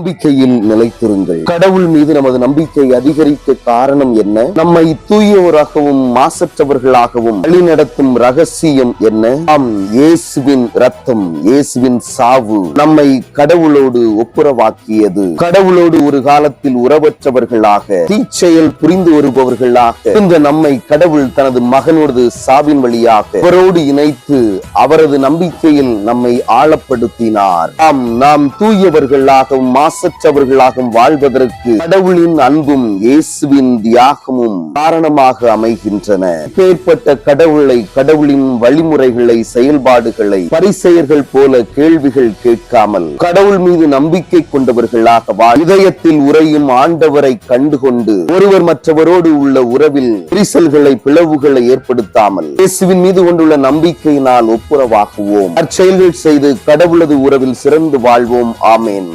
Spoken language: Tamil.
நம்பிக்கையில் நிலைத்திருங்கள். கடவுள் மீது நமது நம்பிக்கை அதிகரிக்க காரணம் என்ன? நம்மை தூயவராகவும் மாசற்றவர்களாகவும் வழிநடத்தும் ரகசியம் என்ன? ஆம் இயேசுவின் ரத்தம் இயேசுவின் சாவு நம்மை கடவுளோடு ஒப்புரவாக்கியது. கடவுளோடு ஒரு காலத்தில் உறவற்றவர்களாக தீச்செயல் புரிந்து வருபவர்களாக இந்த நம்மை கடவுள் தனது மகனோடு சாவின் வழியாக அவரோடு இணைத்து அவரது நம்பிக்கையில் நம்மை ஆழப்படுத்தினார். ஆம் நாம் தூயவர்களாகவும் மாசற்றவர்களாகவும் வாழ்வதற்கு கடவுளின் அன்பும் இயேசுவின் தியாகமும் காரணமாக அமைகின்றன. பேர்பட்ட கடவுளை கடவுளின் வழிமுறைகளை செயல்பாடுகளை பரிசெயர்கள் போல கேள்விகள் கேட்காமல் கடவுள் மீது நம்பிக்கை கொண்டவர்களாக இதயத்தில் உறையும் ஆண்டவரை கண்டுகொண்டு ஒருவர் மற்றவரோடு உள்ள உறவில் விரிசல்களை பிளவுகளை ஏற்படுத்தாமல் இயேசுவின் மீது கொண்டுள்ள நம்பிக்கையினால் ஒப்புரவாகுவோம். அச்செயல்கள் செய்து கடவுளது உறவில் சிறந்து வாழ்வோம். ஆமேன்.